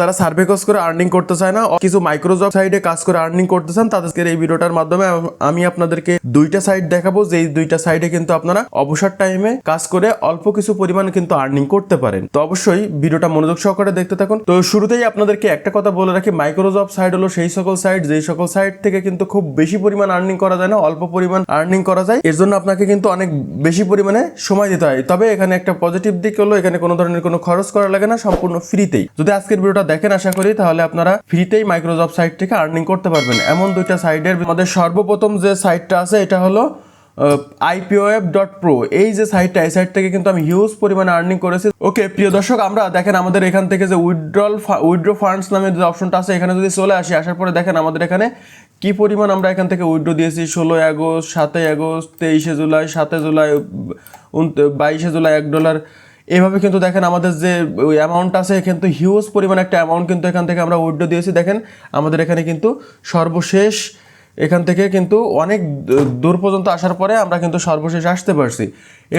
যারা সার্ভে কাজ করে আর্নিং করতে চায় না কিছু মাইক্রোজব সাইডে কাজ করে আর্নিং করতে চান, তাদেরকে এই ভিডিওটার মাধ্যমে আমি আপনাদেরকে দুইটা সাইড দেখাবো যে দুইটা সাইডে কিন্তু আপনারা অবসর টাইমে কাজ করে অল্প কিছু পরিমাণ কিন্তু আর্নিং করতে পারেন। তো অবশ্যই ভিডিওটা মনোযোগ সহকারে দেখতে থাকুন। তো শুরুতেই আপনাদেরকে একটা কথা বলে রাখি মাইক্রোজব সাইড হলো সেই সকল সাইট যেই সকল সাইট থেকে কিন্তু খুব বেশি পরিমাণ আর্নিং করা যায় না, অল্প পরিমাণ আর্নিং করা যায়। এর জন্য আপনাকে কিন্তু অনেক বেশি পরিমাণে সময় দিতে হয়। তবে এখানে একটা পজিটিভ দিক হলো, এখানে কোনো ধরনের কোনো খরচ করা লাগে না, সম্পূর্ণ ফ্রিতেই যদি আজকের ভিডিওটা দেখেন, আশা করি তাহলে আপনারা ফ্রিতেই মাইক্রোজব সাইট থেকে আর্নিং করতে পারবেন। এমন দুইটা সাইডের আমাদের সর্বপ্রথম যে সাইটটা আছে, এটা হলো আইপিওএফ ডট প্রো এই যে সাইটটা, এই সাইট থেকে কিন্তু আমি হিউজ পরিমাণে আর্নিং করেছি। ওকে প্রিয় দর্শক, আমরা দেখেন, আমাদের এখান থেকে যে উইথড্রল উইথড্র ফান্ডস নামে যে অপশনটা আছে, এখানে যদি চলে আসি, আসার পরে দেখেন, আমাদের এখানে কি পরিমাণ আমরা এখান থেকে উইড্রো দিয়েছি? ষোলোই আগস্ট, সাতই আগস্ট, তেইশে জুলাই, সাতে জুলাই বাইশে জুলাই, এক ডলার। এইভাবে কিন্তু দেখেন আমাদের যে ওই অ্যামাউন্ট আছে, কিন্তু হিউজ পরিমাণ একটা অ্যামাউন্ট কিন্তু এখান থেকে আমরা উইথড্র দিয়েছি। দেখেন, আমাদের এখানে কিন্তু সর্বশেষ এখান থেকে কিন্তু অনেক দূর পর্যন্ত আসার পরে আমরা কিন্তু সর্বশেষ আসতে পারছি।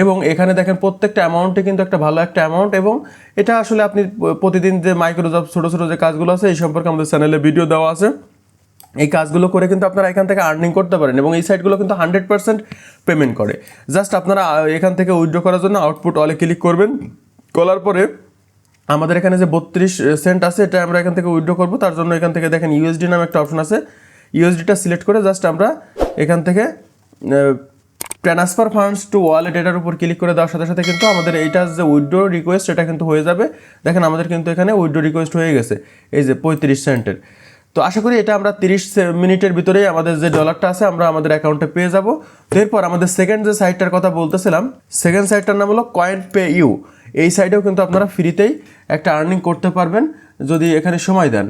এবং এখানে দেখেন প্রত্যেকটা অ্যামাউন্টে কিন্তু একটা ভালো একটা অ্যামাউন্ট এবং এটা আসলে আপনি প্রতিদিন যে মাইক্রোজব ছোটো ছোটো যে কাজগুলো আছে, এই সম্পর্কে আমাদের চ্যানেলে ভিডিও দেওয়া আছে। এই কাজগুলো করে কিন্তু আপনারা এখান থেকে আর্নিং করতে পারেন এবং এই সাইটগুলো কিন্তু হান্ড্রেড পার্সেন্ট পেমেন্ট করে। জাস্ট আপনারা এখান থেকে উইথড্র করার জন্য আউটপুট অলে ক্লিক করবেন। করার পরে আমাদের এখানে যে বত্রিশ সেন্ট আছে, এটা আমরা এখান থেকে উইথড্র করব। তার জন্য এখান থেকে দেখেন ইউএসডি নামে একটা অপশন আছে। ইউএসডিটা সিলেক্ট করে জাস্ট আমরা এখান থেকে ট্রান্সফার ফান্ডস টু ওয়ালেট এটার উপর ক্লিক করে দেওয়ার সাথে সাথে কিন্তু আমাদের এইটা যে উইথড্র রিকোয়েস্ট এটা কিন্তু হয়ে যাবে। দেখেন আমাদের কিন্তু এখানে উইথড্র রিকোয়েস্ট হয়ে গেছে। এই যে পঁয়ত্রিশ সেন্টের তো আশা করি এটা আমরা তিরিশ মিনিটের ভিতরেই আমাদের যে ডলারটা আছে, আমরা আমাদের অ্যাকাউন্টে পেয়ে যাব। এরপর আমাদের সেকেন্ড যে সাইটটার কথা বলতেছিলাম সেকেন্ড সাইটটার নাম হলো কয়েন পে ইউ এই সাইটেও কিন্তু আপনারা ফ্রিতেই একটা আর্নিং করতে পারবেন, যদি এখানে সময় দেন।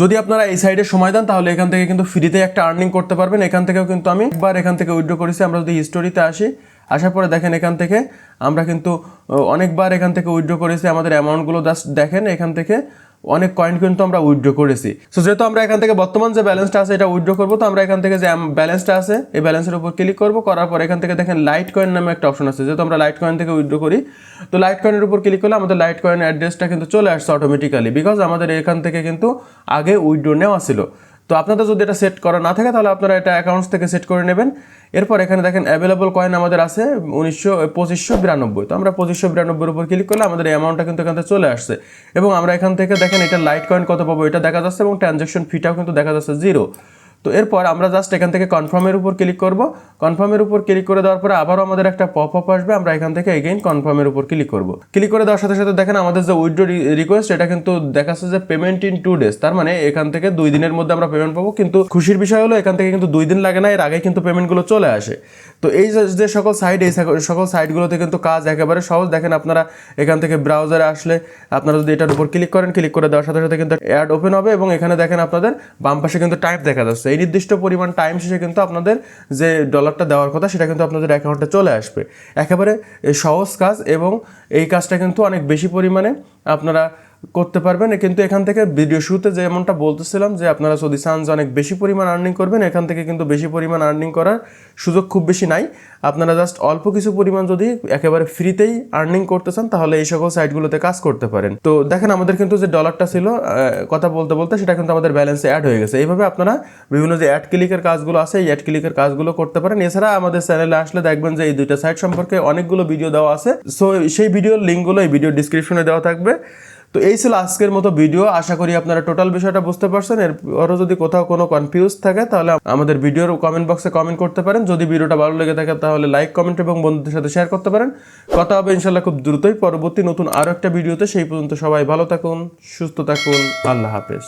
যদি আপনারা এই সাইডে সময় দেন, তাহলে এখান থেকে কিন্তু ফ্রিতে একটা আর্নিং করতে পারবেন। এখান থেকেও কিন্তু আমি একবার এখান থেকে উইথড্র করেছি, আমরা যদি হিস্টোরিতে আসি, আসার পরে দেখেন এখান থেকে আমরা কিন্তু, অনেকবার এখান থেকে উইথড্র করেছি। আমাদের অ্যামাউন্টগুলো জাস্ট দেখেন, এখান থেকে অনেক কয়েন কিন্তু আমরা উইথড্র করেছি। সো যেহেতু আমরা এখান থেকে বর্তমান যে ব্যালেন্সটা আছে, এটা উইথড্র করব, তো আমরা এখান থেকে যে ব্যালেন্সটা আছে, এই ব্যালেন্সের উপর ক্লিক করব, করার পর এখান থেকে দেখেন লাইট কয়েন নামে একটা অপশন আছে। যেহেতু আমরা লাইট কয়েন থেকে উইথড্র করি, তো লাইট কয়েনের উপর ক্লিক করলে আমাদের লাইট কয়েন অ্যাড্রেসটা কিন্তু চলে আসছে অটোমেটিক্যালি বিকজ আমাদের এখান থেকে কিন্তু আগে উইথড্র নেওয়া ছিল। তো আপনাদের যদি এটা সেট করা না থাকে, তাহলে আপনারা এটা অ্যাকাউন্টস থেকে সেট করে নেবেন। এরপর এখানে দেখেন অ্যাভেলেবল কয়েন আমাদের আছে উনিশশো, পঁচিশশো বিরানব্বই। তো আমরা পঁচিশশো বিরানব্বইয়ের উপর ক্লিক করলে আমাদের অ্যামাউন্টটা কিন্তু এখান থেকে চলে আসছে। এবং আমরা এখান থেকে দেখেন এটা লাইট কয়েন কত পাবো, এটা দেখা যাচ্ছে। এবং ট্রানজ্যাকশন ফিটাও কিন্তু দেখা যাচ্ছে জিরো তো এরপর আমরা জাস্ট এখান থেকে কনফার্মের উপর ক্লিক করব। কনফার্মের উপর ক্লিক করে দেওয়ার পরে আবারও আমাদের একটা পপ আপ আসবে, আমরা এখান থেকে এগেইন কনফার্মের উপর ক্লিক করব। ক্লিক করে দেওয়ার সাথে সাথে দেখেন আমাদের যে উইথড্র রিকোয়েস্ট এটা কিন্তু দেখাচ্ছে যে পেমেন্ট ইন টু ডেজ তার মানে এখান থেকে দুই দিনের মধ্যে আমরা পেমেন্ট পাবো, কিন্তু খুশির বিষয় হলো এখান থেকে কিন্তু দুই দিন লাগে না, এর আগে কিন্তু পেমেন্টগুলো চলে আসে। তো এই যে- সকল সাইট এই সকল সাইটগুলোতে কিন্তু কাজ একেবারে সহজ। দেখেন আপনারা এখান থেকে ব্রাউজারে আসলে আপনারা যদি এটার উপর ক্লিক করেন ক্লিক করে দেওয়ার সাথে সাথে কিন্তু অ্যাড ওপেন হবে এবং এখানে দেখেন আপনাদের বাম পাশে কিন্তু টাইপ দেখা যাচ্ছে। এই নির্দিষ্ট পরিমাণ টাইম শেষে কিন্তু আপনাদের যে ডলারটা দেওয়ার কথা, সেটা কিন্তু আপনাদের অ্যাকাউন্টে চলে আসবে। একেবারে সহজ কাজ এবং এই কাজটা কিন্তু অনেক বেশি পরিমাণে আপনারা করতে পারবেন। কিন্তু এখান থেকে ভিডিও শুরুতে যেমনটা বলতেছিলাম যে আপনারা যদি যে অনেক বেশি পরিমাণ আর্নিং করবেন, এখান থেকে কিন্তু বেশি পরিমাণ আর্নিং করার সুযোগ খুব বেশি নাই। আপনারা জাস্ট অল্প কিছু পরিমাণ যদি একেবারে ফ্রিতেই আর্নিং করতে চান, তাহলে এই সকল সাইটগুলোতে কাজ করতে পারেন। তো দেখেন, আমাদের কিন্তু যে ডলারটা ছিল কথা বলতে বলতে সেটা কিন্তু আমাদের ব্যালেন্সে অ্যাড হয়ে গেছে। এইভাবে আপনারা বিভিন্ন যে অ্যাড ক্লিকের কাজগুলো আছে, এই অ্যাড ক্লিকের কাজগুলো করতে পারেন। এছাড়া আমাদের চ্যানেলে আসলে দেখবেন যে এই দুইটা সাইট সম্পর্কে অনেকগুলো ভিডিও দেওয়া আছে। সো সেই ভিডিওর লিঙ্কগুলো এই ভিডিও ডিসক্রিপশনে দেওয়া থাকবে। তো এই ছিল আজকের মতো ভিডিও। আশা করি আপনারা টোটাল বিষয়টা বুঝতে পারছেন। এরপরও যদি কোথাও কোনো কনফিউজ থাকে, তাহলে আমাদের ভিডিওর কমেন্ট বক্সে কমেন্ট করতে পারেন। যদি ভিডিওটা ভালো লেগে থাকে, তাহলে লাইক কমেন্ট এবং বন্ধুদের সাথে শেয়ার করতে পারেন। কথা হবে ইনশাল্লাহ খুব দ্রুতই। পরবর্তী নতুন আরও একটা ভিডিওতে। সেই পর্যন্ত সবাই ভালো থাকুন, সুস্থ থাকুন। আল্লাহ হাফেজ।